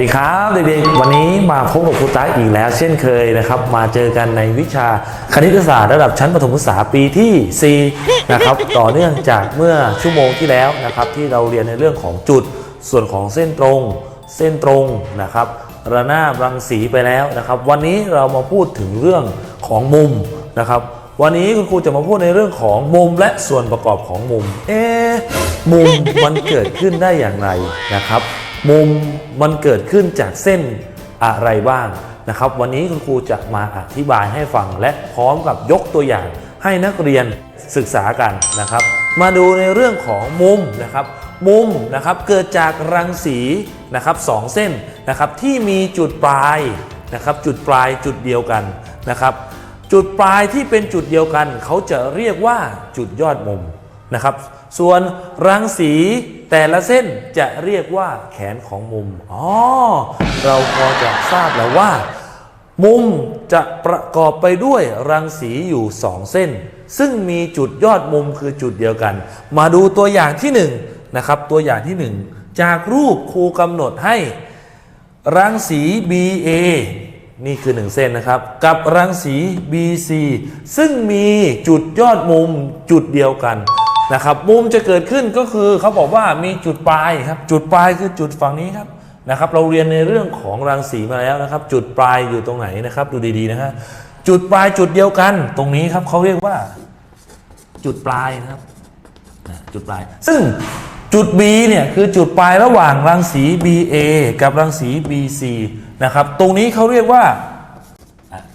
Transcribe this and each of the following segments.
สวัสดีครับเด็กๆ วันนี้มาพบกับครูตั๊กอีกแล้ว เช่นเคยนะครับ มาเจอกันในวิชาคณิตศาสตร์ระดับชั้นประถมศึกษาปีที่ 4 นะครับ ต่อเนื่องจากเมื่อชั่วโมงที่แล้วนะครับ ที่เราเรียนในเรื่องของจุดส่วนของเส้นตรง เส้นตรงนะครับ ระนาบรังสีไปแล้วนะครับ วันนี้เรามาพูดถึงเรื่องของมุมนะครับวันนี้คุณครูจะมาพูดในเรื่องของมุมและส่วนประกอบของมุม เอ๊มุมมันเกิดขึ้นได้อย่างไรนะครับ มุมมันเกิดขึ้นจากเส้นอะไรบ้างนะครับ วันนี้คุณครูจะมาอธิบายให้ฟัง และพร้อมกับยกตัวอย่างให้นักเรียนศึกษากันนะครับ มาดูในเรื่องของมุมนะครับ มุมนะครับเกิดจากรังสีนะครับสองเส้นนะครับที่มีจุดปลายนะครับจุดปลายจุดเดียวกันนะครับ จุดปลายที่เป็นจุดเดียวกัน เขาจะเรียกว่าจุดยอดมุมนะครับ ส่วนรังสี แต่ละเส้นจะเรียกว่าแขนของมุม อ๋อ เราพอจะทราบแล้วว่า มุมจะประกอบไปด้วยรังสีอยู่2เส้น ซึ่งมีจุดยอดมุมคือจุดเดียวกัน มาดูตัวอย่างที่1นะครับ ตัวอย่างที่ 1 จากรูปครูกำหนดให้ รังสี BA นี่คือ 1 เส้นนะครับ กับรังสี BC ซึ่งมีจุดยอดมุมจุดเดียวกัน นะครับมุมจะเกิดขึ้นก็คือเขาบอกว่ามีจุดปลายครับจุดปลายคือจุดฝั่งนี้ครับนะครับ เราเรียนในเรื่องของรังสีมาแล้วนะครับ จุดปลายอยู่ตรงไหนนะครับ ดูดีๆนะฮะจุดปลายจุดเดียวกัน ตรงนี้ครับเขาเรียกว่า จุดปลายนะครับจุดปลาย ซึ่งจุด B เนี่ยคือจุดปลายระหว่างรังสี BA กับรังสี BC นะครับ ตรงนี้เขาเรียกว่า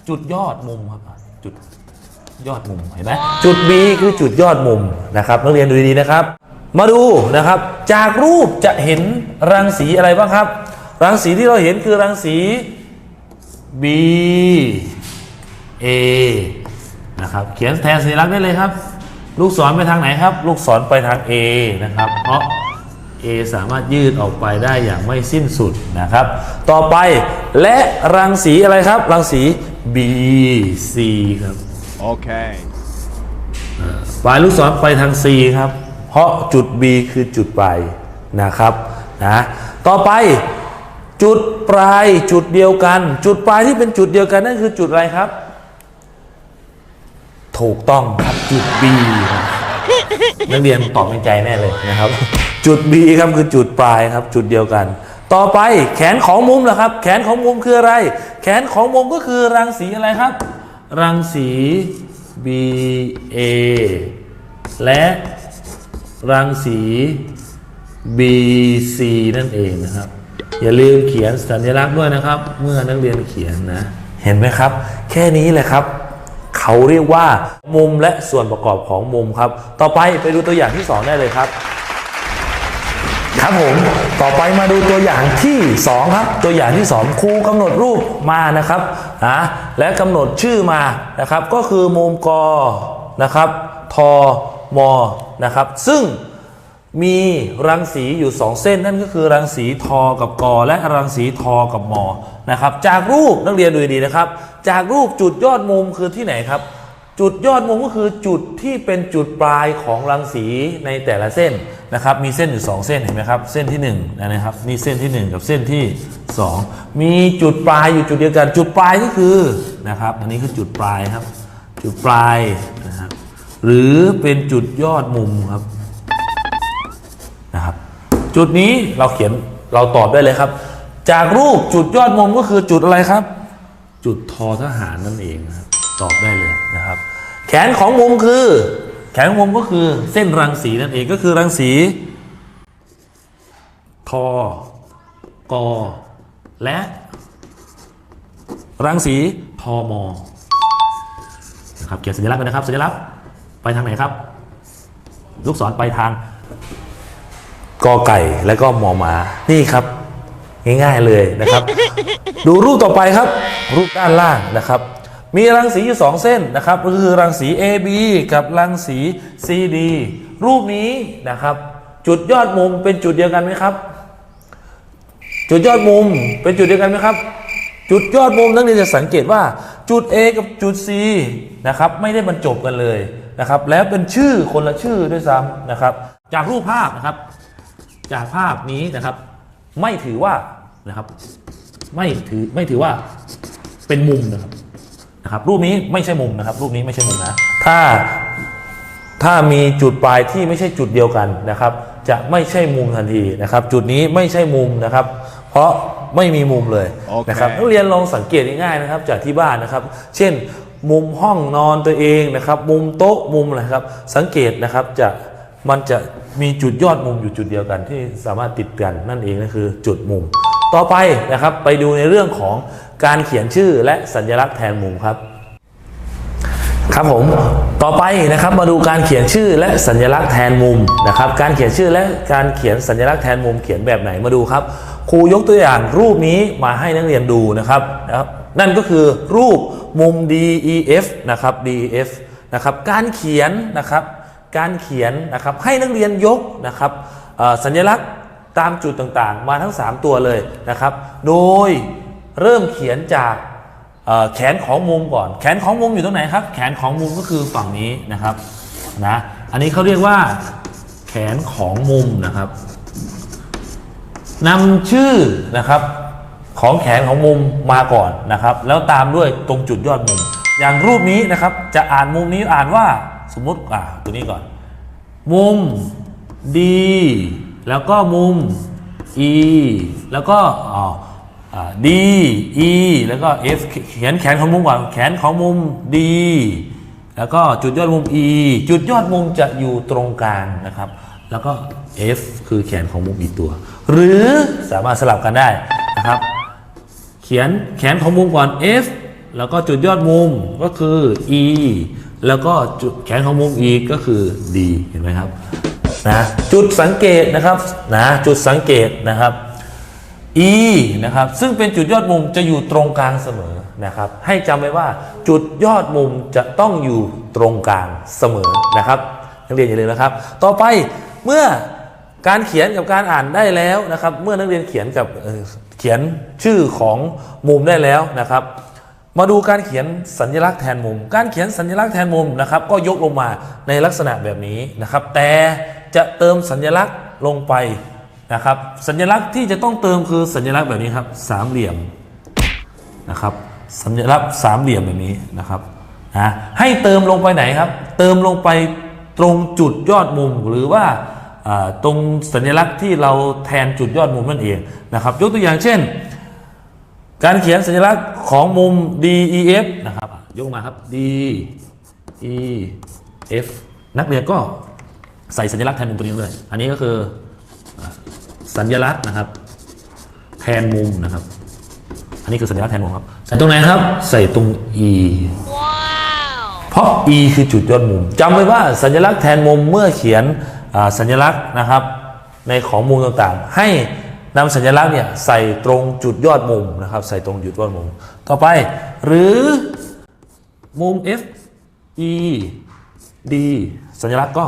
จุดยอดมุมครับจุด ยอดมุมเห็นไหมจุด B คือจุดยอดมุมนะครับนักเรียนดูดีๆนะครับ มาดูนะครับ จากรูปจะเห็นรังสีอะไรบ้างครับ รังสีที่เราเห็นคือรังสี B A นะครับเขียนแทนสัญลักษณ์ได้เลยครับ ลูกศรไปทางไหนครับ ลูกศรไปทาง A นะครับ เพราะ A สามารถยืดออกไปได้อย่างไม่สิ้นสุดนะครับ ต่อไปและรังสีอะไรครับ รังสี B C ครับ Okay. ปลายลูกศรไปทาง C ครับ เพราะจุด B คือจุดปลายนะครับนะต่อไปจุดปลายจุดเดียวกัน จุดปลายที่เป็นจุดเดียวกันนั่นคือจุดอะไรครับ ถูกต้องครับจุด B นักเรียนตอบในใจแน่เลยนะครับ จุด B ครับคือจุดปลายครับ จุดเดียวกัน ต่อไปแขนของมุมนะครับ แขนของมุมคืออะไร แขนของมุมก็คือรังสีอะไรครับ รังสี BA และรังสี BC นั่นเองนะครับ อย่าลืมเขียนสัญลักษณ์ด้วยนะครับ เมื่อนักเรียนเขียนนะ เห็นไหมครับ แค่นี้แหละครับ เขาเรียกว่ามุมและส่วนประกอบของมุมครับ ต่อไปไปดูตัวอย่างที่ 2 ได้เลยครับ ครับผม ต่อไปมาดูตัวอย่างที่ 2 ครับ ตัวอย่างที่ 2ครูกำหนดรูปมานะครับนะและกำหนดชื่อมานะครับ ก็คือมุมกอนะครับทอมอนะครับ ซึ่งมีรังสีอยู่ 2 เส้น นั่นก็คือรังสีทอกับกอ และรังสีทอกับมอนะครับ จากรูปนักเรียนดูดีนะครับ จากรูปจุดยอดมุมคือที่ไหนครับ จุดยอดมุมก็คือจุดที่เป็นจุดปลายของรังสีในแต่ละเส้นนะครับ มีเส้นอยู่ 2 เส้นเห็นไหมครับ เส้นที่1นะครับนี่เส้นที่ 1 กับเส้นที่ 2 มีจุดปลายอยู่จุดเดียวกัน จุดปลายก็คือนะครับ อันนี้คือจุดปลายครับ จุดปลายนะครับหรือเป็นจุดยอดมุมครับนะครับ จุดนี้เราเขียนเราตอบได้เลยครับ จากรูปจุดยอดมุมก็คือจุดอะไรครับ จุดทอทหารนั่นเองครับ ตอบได้เลยนะครับ แขนของมุมคือ แขนของมุมก็คือเส้นรังสีนั่นเองก็คือรังสีทอกอและ รังสีทอมอนะครับเขียนสัญลักษณ์ไปนะครับ สัญลักษณ์ไปทางไหนครับ ลูกศรไปทางกอไก่และก็หมอหมานี่ครับ ง่ายๆเลยนะครับ ดูรูปต่อไปครับ รูปด้านล่างนะครับ มีรังสีอยู่สองเส้นนะครับก็คือรังสี AB กับรังสี CD รูปนี้นะครับ จุดยอดมุมเป็นจุดเดียวกันไหมครับ จุดยอดมุมเป็นจุดเดียวกันไหมครับ จุดยอดมุมนักเรียนจะสังเกตว่าจุด A กับจุด C นะครับไม่ได้บรรจบกันเลยนะครับ แล้วเป็นชื่อคนละชื่อด้วยซ้ำนะครับ จากรูปภาพนะครับ จากภาพนี้นะครับ ไม่ถือว่านะครับ ไม่ถือไม่ถือว่าเป็นมุมนะครับ นะครับรูปนี้ไม่ใช่มุมนะครับ รูปนี้ไม่ใช่มุมนะ ถ้าถ้ามีจุดปลายที่ไม่ใช่จุดเดียวกันนะครับ จะไม่ใช่มุมทันทีนะครับ จุดนี้ไม่ใช่มุมนะครับ เพราะไม่มีมุมเลยโอเคนะครับนักเรียนลองสังเกตง่ายๆนะครับ จากที่บ้านนะครับ เช่น มุมห้องนอนตัวเองนะครับ มุมโต๊ะมุมอะไรครับ สังเกตนะครับจะมันจะมีจุดยอดมุมอยู่จุดเดียวกันที่สามารถติดกันนั่นเองนั่นคือจุดมุม ต่อไปนะครับไปดูในเรื่องของการเขียนชื่อและสัญลักษณ์แทนมุมครับ ครับผมต่อไปนะครับมาดูการเขียนชื่อและสัญลักษณ์แทนมุมนะครับ การเขียนชื่อและการเขียนสัญลักษณ์แทนมุมเขียนแบบไหนมาดูครับ ครูยกตัวอย่างรูปนี้มาให้นักเรียนดูนะครับนะครับนั่นก็คือรูปมุม DEF นะครับ DEF นะครับการเขียนนะครับการเขียนนะครับให้นักเรียนยกนะครับสัญลักษณ์ ตามจุดต่างๆ มาทั้ง 3 ตัวเลยนะครับ โดยเริ่มเขียนจากแขนของมุมก่อน แขนของมุมอยู่ตรงไหนครับ แขนของมุมก็คือฝั่งนี้นะครับนะอันนี้เขาเรียกว่า แขนของมุมนะครับนำชื่อนะครับของแขนของมุมมาก่อนนะครับ แล้วตามด้วยตรงจุดยอดมุม อย่างรูปนี้นะครับ จะอ่านมุมนี้อ่านว่าสมมติอ่าตัวนี้ก่อน มุม D แล้วก็มุม E แล้วก็อ๋อ D E แล้วก็ F เขียนแขนของมุมก่อนแขนของมุม D แล้วก็จุดยอดมุม E จุดยอดมุมจะอยู่ตรงกลางนะครับ แล้วก็ F คือแขนของมุมอีกตัว หรือสามารถสลับกันได้นะครับ เขียนแขนของมุมก่อน F แล้วก็จุดยอดมุมก็คือ E แล้วก็จุดแขนของมุมอีกก็คือ D เห็นไหมครับ นะจุดสังเกตนะครับนะจุดสังเกตนะครับ E นะครับซึ่งเป็นจุดยอดมุมจะอยู่ตรงกลางเสมอนะครับ ให้จำไว้ว่าจุดยอดมุมจะต้องอยู่ตรงกลางเสมอนะครับนักเรียนอย่าลืมนะครับ ต่อไปเมื่อการเขียนกับการอ่านได้แล้วนะครับ เมื่อนักเรียนเขียนกับเอ่อเขียนชื่อของมุมได้แล้วนะครับ มาดูการเขียนสัญลักษณ์แทนมุม การเขียนสัญลักษณ์แทนมุมนะครับ ก็ยกลงมาในลักษณะแบบนี้นะครับ แต่ จะเติมสัญลักษณ์ลงไปนะครับ สัญลักษณ์ที่จะต้องเติมคือสัญลักษณ์แบบนี้ครับสามเหลี่ยมนะครับ สัญลักษณ์สามเหลี่ยมแบบนี้นะครับนะให้เติมลงไปไหนครับ เติมลงไปตรงจุดยอดมุมหรือว่าตรงสัญลักษณ์ที่เราแทนจุดยอดมุมนั่นเองนะครับ ยกตัวอย่างเช่น การเขียนสัญลักษณ์ของมุม DEF นะครับยกมาครับ DEF นักเรียนก็ ใส่สัญลักษณ์แทนมุมตัวนี้เลย อันนี้ก็คืออะสัญลักษณ์นะครับ แทนมุมนะครับ อันนี้คือสัญลักษณ์แทนมุมครับ ใส่ตรงไหนครับ ใส่ตรง E เพราะ E คือจุดยอดมุมจำไว้ว่าสัญลักษณ์แทนมุมเมื่อเขียนอ่าสัญลักษณ์นะครับ ในของมุมต่างๆ ให้นำสัญลักษณ์เนี่ยใส่ตรงจุดยอดมุมนะครับ ใส่ตรงจุดยอดมุม ต่อไป หรือมุม F E D สัญลักษณ์ก็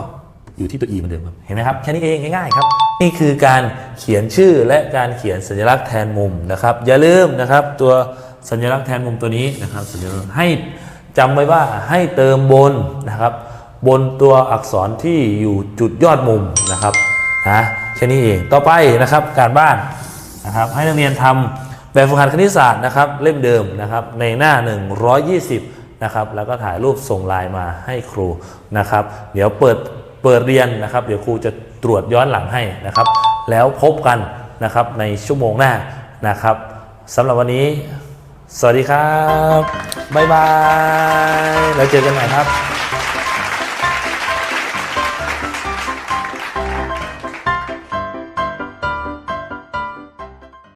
อยู่ที่ตัว E เหมือนเดิมครับเห็นไหมครับแค่นี้เองง่ายๆครับ นี่คือการเขียนชื่อและการเขียนสัญลักษณ์แทนมุมนะครับ อย่าลืมนะครับ ตัวสัญลักษณ์แทนมุมตัวนี้นะครับสัญลักษณ์ให้จำไว้ว่าให้เติมบนนะครับ บนตัวอักษรที่อยู่จุดยอดมุมนะครับนะแค่นี้เองต่อไปนะครับการบ้านนะครับให้นักเรียนทำแบบฝึกหัดคณิตศาสตร์นะครับเล่มเดิมนะครับในหน้า 120นะครับแล้วก็ถ่ายรูปส่งไลน์มาให้ครูนะครับ เดี๋ยวเปิด เปิดเรียนนะครับ เดี๋ยวครูจะตรวจย้อนหลังให้นะครับ แล้วพบกันนะครับในชั่วโมงหน้านะครับสำหรับวันนี้ สวัสดีครับ บ๊ายบาย แล้วเจอกันใหม่ครับ